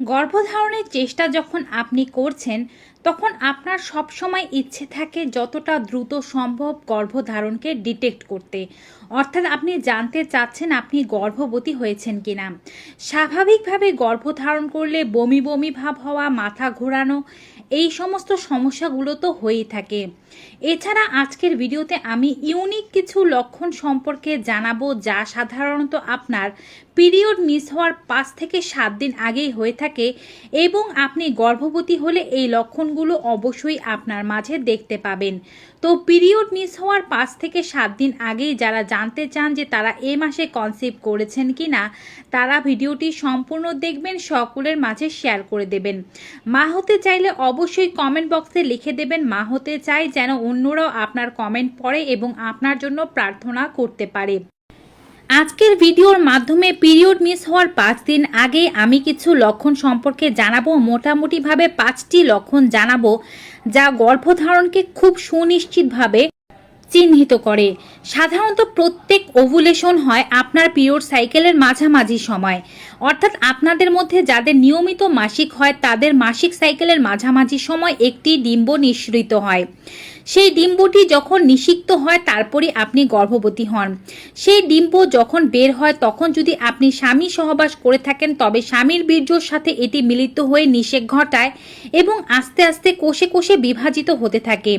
গর্ভধারণের চেষ্টা যখন আপনি করছেন, তখন আপনার সবসময় ইচ্ছে থাকে যতটা দ্রুত সম্ভব গর্ভধারণকে ডিটেক্ট করতে। অর্থাৎ আপনি জানতে চাচ্ছেন আপনি গর্ভবতী হয়েছেন কিনা। স্বাভাবিকভাবে গর্ভধারণ করলে বমি বমি ভাব হওয়া, মাথা ঘোরানো, এই সমস্ত সমস্যাগুলো তো হয়েই থাকে। এছাড়া আজকের ভিডিওতে আমি ইউনিক কিছু লক্ষণ সম্পর্কে জানাব যা সাধারণত আপনার পিরিয়ড মিস হওয়ার পাঁচ থেকে সাত দিন আগেই হয়ে থাকে এবং আপনি গর্ভবতী হলে এই লক্ষণগুলো অবশ্যই আপনার মাঝে দেখতে পাবেন। তো পিরিয়ড মিস হওয়ার পাঁচ থেকে সাত দিন আগেই যারা জানতে চান যে তারা এ মাসে কনসিভ করেছেন কি না তারা ভিডিওটি সম্পূর্ণ দেখবেন, সকলের মাঝে শেয়ার করে দেবেন। মা হতে চাইলে অবশ্যই কমেন্ট বক্সে লিখে দেবেন, মা হতে চাই যেন অন্যরাও আপনার কমেন্ট পড়ে এবং আপনার জন্য প্রার্থনা করতে পারে। আজকের ভিডিওর মাধ্যমে পিরিয়ড মিস হওয়ার পাঁচ দিন আগে আমি কিছু লক্ষণ সম্পর্কে জানাব, মোটামুটিভাবে পাঁচটি লক্ষণ জানাব যা গর্ভধারণকে খুব সুনিশ্চিতভাবে চিহ্নিত করে। সাধারণত প্রত্যেক ওভুলেশন হয় আপনার পিরিয়ড সাইকেলের মাঝামাঝি সময়। অর্থাৎ আপনাদের মধ্যে যাদের নিয়মিত মাসিক হয়, তাদের মাসিক সাইকেলের মাঝামাঝি সময় একটি ডিম্ব নিঃসৃত হয়। সেই ডিম্বটি যখন নিষিক্ত হয় তারপরে আপনি গর্ভবতী হন। সেই ডিম্ব যখন বের হয়, তখন যদি আপনি স্বামী সহবাস করে থাকেন, তবে স্বামীর বীর্যর সাথে এটি মিলিত হয়ে নিষেক ঘটায় এবং আস্তে আস্তে কোষে কোষে বিভাজিত হতে থাকে।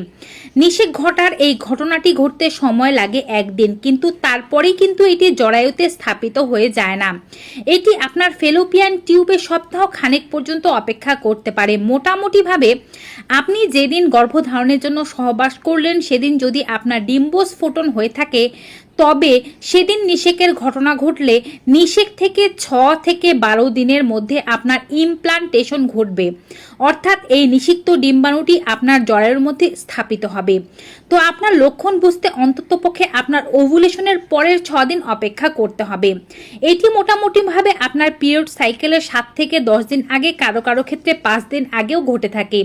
নিষেক ঘটার এই ঘটনাটি ঘটতে সময় লাগে একদিন, কিন্তু তারপরেই কিন্তু এটি জরায়ুতে স্থাপিত হয়ে যায় না। এটি আপনার ফেলোপিয়ান টিউবে সপ্তাহ খানেক পর্যন্ত অপেক্ষা করতে পারে। মোটামুটিভাবে, আপনি যেদিন গর্ভধারণের জন্য সহবাস করলেন সেদিন যদি আপনার ডিম্বস্ফোটন হয়ে থাকে তবে সেদিন নিষেকের ঘটনা ঘটলে নিষেক থেকে ছ থেকে বারো দিনের মধ্যে আপনার ইমপ্লান্টেশন ঘটবে। অর্থাৎ এই নিষিক্ত ডিম্বাণুটি আপনার জ্বরের মধ্যে স্থাপিত হবে। তো আপনার লক্ষণ বুঝতে অন্ততপক্ষে আপনার ওভুলেশনের পরের ছ দিন অপেক্ষা করতে হবে। এটি মোটামুটিভাবে আপনার পিরিয়ড সাইকেলের সাত থেকে দশ দিন আগে কারও কারও ক্ষেত্রে পাঁচ দিন আগেও ঘটে থাকে।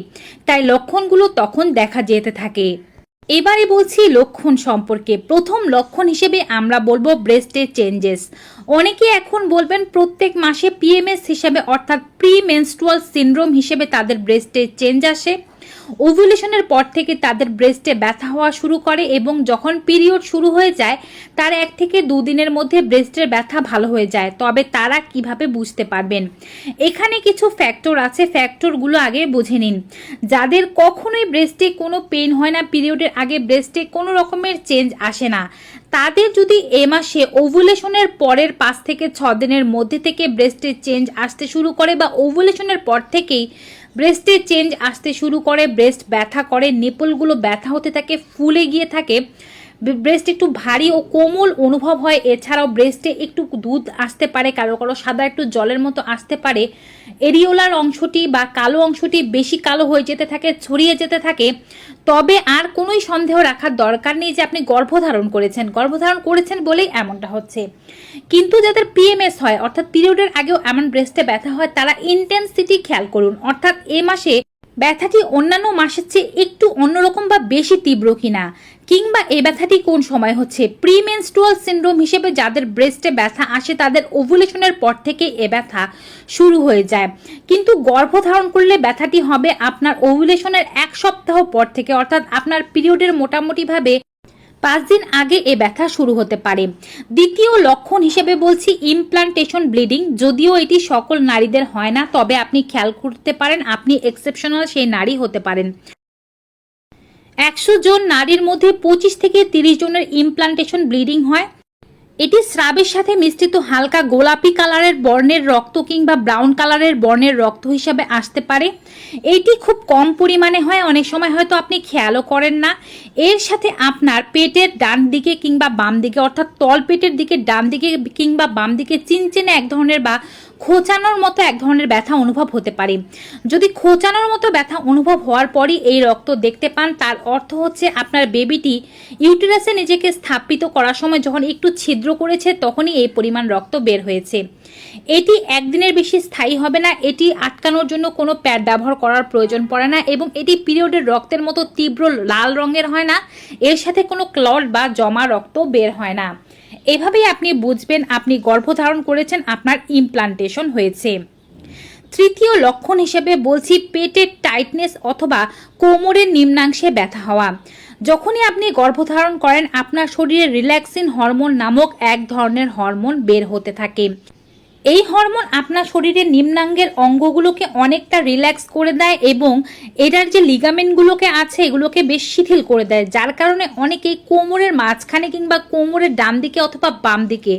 তাই লক্ষণগুলো তখন দেখা যেতে থাকে। এবারে বলছি লক্ষণ সম্পর্কে। প্রথম লক্ষণ হিসেবে আমরা বলব ব্রেস্টের চেঞ্জেস। অনেকে এখন বলবেন প্রত্যেক মাসে পিএমএস হিসেবে অর্থাৎ প্রি মেনস্ট্রুয়াল সিনড্রোম হিসেবে তাদের ব্রেস্টের চেঞ্জ আসে। ওভুলেশনের পর থেকে তাদের ব্রেস্টে ব্যথা হওয়া শুরু করে এবং যখন পিরিয়ড শুরু হয়ে যায়, তার এক থেকে দুদিনের মধ্যে ব্রেস্টের ব্যথা ভালো হয়ে যায়। তবে তারা কীভাবে বুঝতে পারবেন? এখানে কিছু ফ্যাক্টর আছে। ফ্যাক্টরগুলো আগে বুঝে নিন। যাদের কখনোই ব্রেস্টে কোনো পেন হয় না পিরিয়ডের আগে ব্রেস্টে কোনো রকমের চেঞ্জ আসে না। তাদের যদি এ মাসে ওভুলেশনের পরের পাঁচ থেকে ছ দিনের মধ্যে থেকে ব্রেস্টে চেঞ্জ আসতে শুরু করে বা ওভুলেশনের পর থেকেই ব্রেস্টে চেঞ্জ আসতে শুরু করে, ব্রেস্ট ব্যথা করে, নেপলগুলো ব্যথা হতে থাকে, ফুলে গিয়ে থাকে। ব্রেস্ট একটু ভারী ও কোমল অনুভব হয়, এছাড়াও ব্রেস্টে একটু দুধ আসতে পারে, কারও কারও সাদা একটু জলের মতো আসতে পারে। এরিওলার অংশটি বা কালো অংশটি বেশি কালো হয়ে যেতে থাকে, ছড়িয়ে যেতে থাকে। তবে আর কোনোই সন্দেহ রাখার দরকার নেই যে আপনি গর্ভধারণ করেছেন। গর্ভধারণ করেছেন বলেই এমনটা হচ্ছে। কিন্তু যাদের পিএমএস হয়, অর্থাৎ পিরিয়ডের আগেও এমন ব্রেস্টে ব্যথা হয়, তারা ইন্টেন্সিটি খেয়াল করুন। অর্থাৎ এ মাসে ব্যথাটি অন্যান্য মাসের চেয়ে একটু অন্যরকম বা বেশি তীব্র কিনা? কিংবা এই ব্যথাটি কোন সময় হচ্ছে? প্রিমেনস্ট্রুয়াল সিন্ড্রোম হিসেবে যাদের ব্রেস্টে ব্যথা আসে, তাদের ওভুলেশনের পর থেকে এ ব্যথা শুরু হয়ে যায়। কিন্তু গর্ভধারণ করলে ব্যথাটি হবে আপনার ওভুলেশনের এক সপ্তাহ পর থেকে, অর্থাৎ আপনার পিরিয়ডের মোটামুটিভাবে পাঁচ দিন আগে এ ব্যথা শুরু হতে পারে। দ্বিতীয় লক্ষণ হিসেবে বলছি ইমপ্লান্টেশন ব্লিডিং যদিও এটি সকল নারীদের হয় না, তবে আপনি খেয়াল করতে পারেন, আপনি এক্সেপশনাল সেই নারী হতে পারেন। একশো জন নারীর মধ্যে পঁচিশ থেকে তিরিশ জনের ইমপ্লান্টেশন ব্লিডিং হয়। এটি স্রাবের সাথে মিশ্রিত হালকা গোলাপি কালারের বর্ণের রক্ত কিংবা ব্রাউন কালারের বর্ণের রক্ত হিসাবে আসতে পারে। এটি খুব কম পরিমাণে হয়, অনেক সময় হয়তো আপনি খেয়ালও করেন না। এর সাথে আপনার পেটের ডান দিকে কিংবা বাম দিকে, অর্থাৎ তল পেটের দিকে ডান দিকে কিংবা বাম দিকে চিনচেনে এক ধরনের বা খোঁচানোর মতো এক ধরনের ব্যথা অনুভব হতে পারে। যদি খোঁচানোর মতো ব্যথা অনুভব হওয়ার পরই এই রক্ত দেখতে পান, তার অর্থ হচ্ছে আপনার বেবিটি ইউটেরাসে নিজেকে স্থাপিত করার সময় যখন একটু ছিদ্র করেছে, তখনই এই পরিমাণ রক্ত বের হয়েছে। এটি একদিনের বেশি স্থায়ী হবে না, এটি আটকানোর জন্য কোনো প্যাড ব্যবহার করার প্রয়োজন পড়ে না এবং এটি পিরিয়ডের রক্তের মতো তীব্র লাল রঙের হয় না, এর সাথে কোনো ক্লট বা জমা রক্ত বের হয় না। এভাবেই আপনি বুঝবেন আপনি গর্ভধারণ করেছেন, আপনার ইমপ্লান্টেশন হয়েছে। তৃতীয় লক্ষণ হিসেবে বলছি পেটের টাইটনেস অথবা কোমরের নিম্নাংশে ব্যথা হওয়া। যখনই আপনি গর্ভধারণ করেন, আপনার শরীরে রিল্যাক্সিন হরমোন নামক এক ধরনের হরমোন বের হতে থাকে। এই হরমোন আপনার শরীরের নিম্নাঙ্গের অঙ্গগুলোকে অনেকটা রিল্যাক্স করে দেয় এবং এটার যে লিগামেন্টগুলোকে আছে, এগুলোকে বেশ শিথিল করে দেয়। যার কারণে অনেকেই কোমরের মাঝখানে কিংবা কোমরের ডান দিকে অথবা বাম দিকে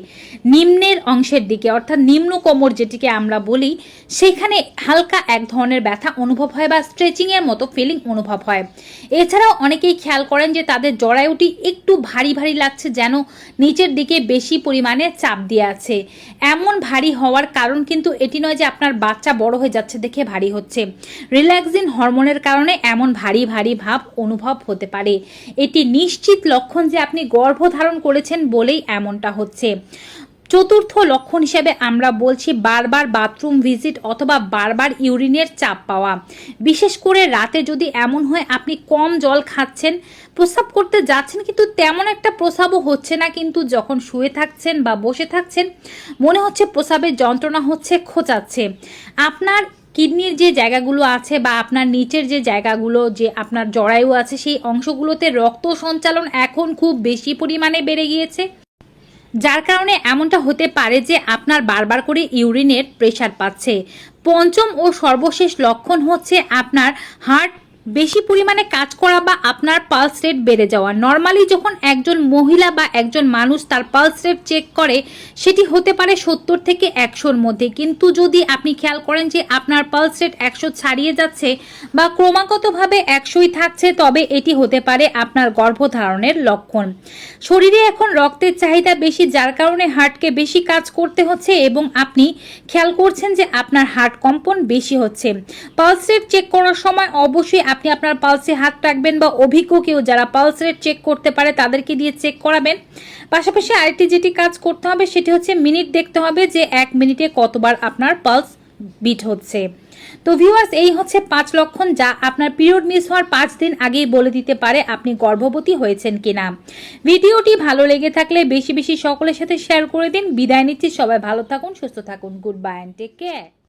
নিম্নের অংশের দিকে, অর্থাৎ নিম্ন কোমর যেটিকে আমরা বলি, সেখানে হালকা এক ধরনের ব্যথা অনুভব হয় বা স্ট্রেচিংয়ের মতো ফিলিং অনুভব হয়। এছাড়াও অনেকেই খেয়াল করেন যে তাদের জরায়ুটি একটু ভারী ভারী লাগছে যেন নিচের দিকে বেশি পরিমাণে চাপ দিয়ে আছে। এমন ভারী হওয়ার কারণ কিন্তু এটি নয় যে আপনার বাচ্চা বড় হয়ে যাচ্ছে দেখে ভারী হচ্ছে। রিল্যাক্সিন হরমোনের কারণে এমন ভারী ভারী ভাব অনুভব হতে পারে। এটি নিশ্চিত লক্ষণ যে আপনি গর্ভধারণ করেছেন বলেই এমনটা হচ্ছে। চতুর্থ লক্ষণ হিসেবে আমরা বলছি বারবার বাথরুম ভিজিট অথবা বারবার ইউরিনের চাপ পাওয়া। বিশেষ করে রাতে যদি এমন হয়, আপনি কম জল খাচ্ছেন, প্রস্রাব করতে যাচ্ছেন, কিন্তু তেমন একটা প্রস্রাবও হচ্ছে না, কিন্তু যখন শুয়ে থাকছেন বা বসে থাকছেন, মনে হচ্ছে প্রস্রাবের যন্ত্রণা হচ্ছে, খোঁচাচ্ছে। আপনার কিডনির যে জায়গাগুলো আছে বা আপনার নিচের যে জায়গাগুলো, যে আপনার জরায়ু আছে, সেই অংশগুলোতে রক্ত সঞ্চালন এখন খুব বেশি পরিমাণে বেড়ে গিয়েছে। যার কারণে এমনটা হতে পারে যে আপনার বারবার করে ইউরিনের প্রেশার পাচ্ছে। পঞ্চম ও সর্বশেষ লক্ষণ হচ্ছে আপনার হার্ট বেশি পরিমাণে কাজ করা বা আপনার পালস রেট বেড়ে যাওয়া। নর্মালি যখন একজন মহিলা বা একজন মানুষ তার পালস রেট চেক করে, সেটি হতে পারে সত্তর থেকে একশোর মধ্যে। কিন্তু যদি আপনি খেয়াল করেন যে আপনার পালস রেট একশো ছাড়িয়ে যাচ্ছে বা ক্রমাগতভাবে একশোই থাকছে, তবে এটি হতে পারে আপনার গর্ভধারণের লক্ষণ। শরীরে এখন রক্তের চাহিদা বেশি, যার কারণে হার্টকে বেশি কাজ করতে হচ্ছে এবং আপনি খেয়াল করছেন যে আপনার হার্ট কম্পন বেশি হচ্ছে। পালস রেট চেক করার সময় অবশ্যই আপনি আপনার পালসে হাত রাখবেন বা অভিজ্ঞ কেউ যারা পালস রেট চেক করতে পারে, তাদেরকে দিয়ে চেক করাবেন। পাশাপাশি আরেকটি যেটি কাজ করতে হবে, সেটি হচ্ছে মিনিট দেখতে হবে যে এক মিনিটে কতবার আপনার পালস বিট হচ্ছে। তো ভিউয়ার্স এই হচ্ছে পাঁচ লক্ষণ যা আপনার পিরিয়ড মিস হওয়ার পাঁচ দিন আগেই বলে দিতে পারে আপনি গর্ভবতী হয়েছেন কিনা। ভিডিওটি ভালো লেগে থাকলে বেশি বেশি সকলের সাথে শেয়ার করে দিন। বিদায় নিচ্ছি, সবাই ভালো থাকুন, সুস্থ থাকুন good bye and take care